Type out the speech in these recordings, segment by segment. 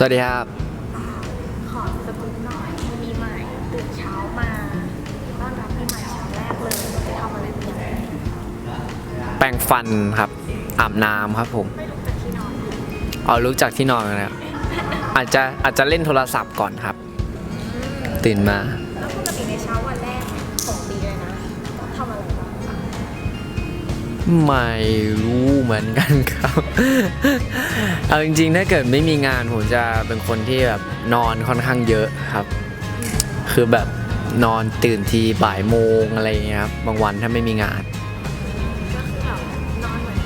สวัสดีครับ ขอสกุลหน่อยปีใหม่ตื่นเช้ามาต้อนรับปีใหม่เช้าแรกเลยไปทำอะไรเป็นยังไงแปรงฟันครับ อาบน้ำครับผม ไม่ลุกจากที่นอนอยู่เอาลุกจากที่นอนนะครับอาจจะอาจจะเล่นโทรศัพท์ก่อนครับ ตื่นมา ไม่รู้เหมือนกันครับ เอาจริงๆ ถ้าเกิดไม่มีงานผมจะเป็นคนที่แบบนอนค่อนข้างเยอะครับ คือแบบนอนตื่นทีบ่ายโมงอะไรอย่างเงี้ยครับ บางวันถ้าไม่มีงาน ก็คือแบบนอนเหมือน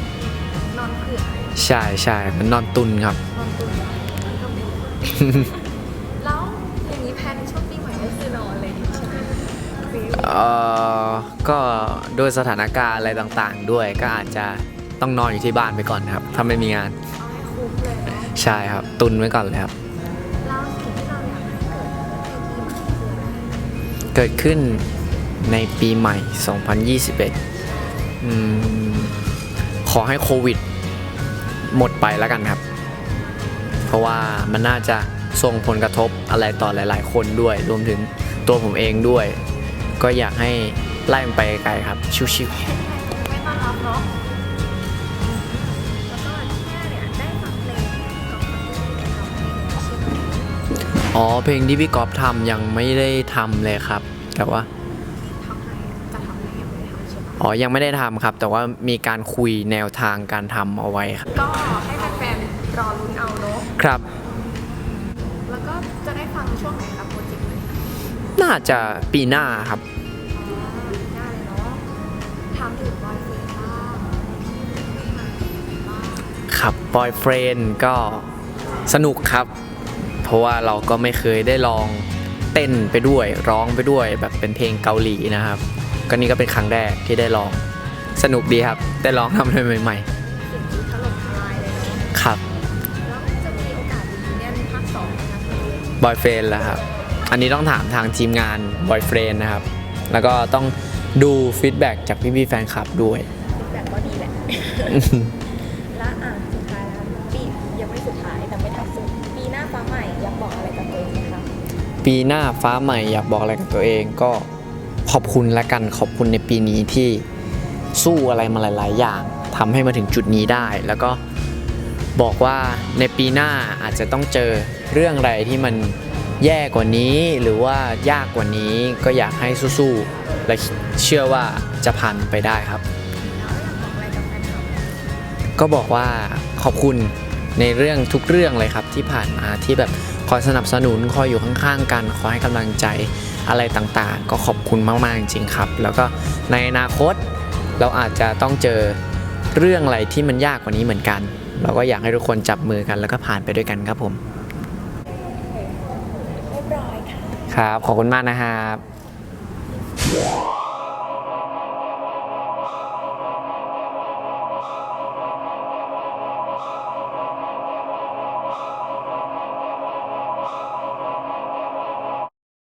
นอนเผื่อใช่ใช่มันนอนตุนครับ นอนตุนมันก็เป็นแล้วอย่างนี้แพลนช่วงปีใหม่ก็คือนอนเลยใช่ไหมฟิลเอ่อ ก็ด้วยสถานการณ์อะไรต่างๆ ด้วยก็อาจจะต้องนอนอยู่ที่บ้านไปก่อนครับถ้าไม่มีงานใช่ครับ ตุนไว้ก่อนเลยครับเกิดในปีใหม่คืออะไรเกิดขึ้นในปีใหม่ 2021อมขอให้โควิด หมดไปแล้วกันครับ เพราะว่ามันน่าจะส่งผลกระทบอะไรต่อหลาย ๆ คนด้วย รวมถึงตัวผมเองด้วย ก็อยากให้ ไล่มันไปไกลๆครับ ชิวไม่ต้อนรับเนาะแล้วก็ที่แม่เนี่ยได้ฟังเพลงกับคนที่ทำเพลงใช่ไหมๆ อ๋อ เพลงที่พี่กอฟทำยังไม่ได้ทำเลยครับ แต่ว่า ทำให้จะทำอะไรยังไม่ได้ทำใช่ไหมอ๋อ ยังไม่ได้ทำครับ แต่ว่ามีการคุยแนวทางการทำเอาไว้ครับ ก็ให้แฟนๆรอลุ้นเอาเนาะครับ แล้วก็จะได้ฟังช่วงไหนครับโปรเจกต์นี้น่าจะปีหน้าครับ ครับบอยเฟรนก็สนุกครับ เพราะว่าเราก็ไม่เคยได้ลองเต้นไปด้วยร้องไปด้วยแบบเป็นเพลงเกาหลีนะครับ ก็นี่ก็เป็นครั้งแรกที่ได้ลองสนุกดีครับ ได้ลองทำอะไรใหม่ ๆ ครับจะมีโอกาสเรียนภาคสองนะครับบอยเฟรนแล้วครับ อันนี้ต้องถามทางทีมงานบอยเฟรนนะครับ แล้วก็ต้อง ดูฟีดแบ็กจากพี่ๆแฟนคลับด้วย แบบก็ดีแหละ และอะสุดท้ายแล้วปียังไม่สุดท้ายแต่ไม่ทันสุดปีหน้าฟ้าใหม่อยากบอกอะไรกับตัวเองไหมคะปีหน้าฟ้าใหม่อยากบอกอะไรกับตัวเองก็ขอบคุณและกันขอบคุณในปีนี้ที่สู้อะไรมาหลาย ๆ อย่างทำให้มาถึงจุดนี้ได้ แล้วก็บอกว่าในปีหน้าอาจจะต้องเจอเรื่องอะไรที่มัน แย่กว่านี้หรือว่ายากกว่านี้ก็อยากให้สู้ๆและเชื่อว่าจะผ่านไปได้ครับแล้วอยากบอกอะไรกับแฟนคลับ ก็บอกว่าขอบคุณในเรื่องทุกเรื่องเลยครับที่ผ่านมาที่แบบคอยสนับสนุนคอยอยู่ข้างๆกันคอยให้กำลังใจอะไรต่างๆ ก็ขอบคุณมากๆจริงๆครับ แล้วก็ในอนาคตเราอาจจะต้องเจอเรื่องอะไรที่มันยากกว่านี้เหมือนกัน เราก็อยากให้ทุกคนจับมือกันแล้วก็ผ่านไปด้วยกันครับผม เรียบร้อยค่ะ ครับ ขอบคุณมากนะครับ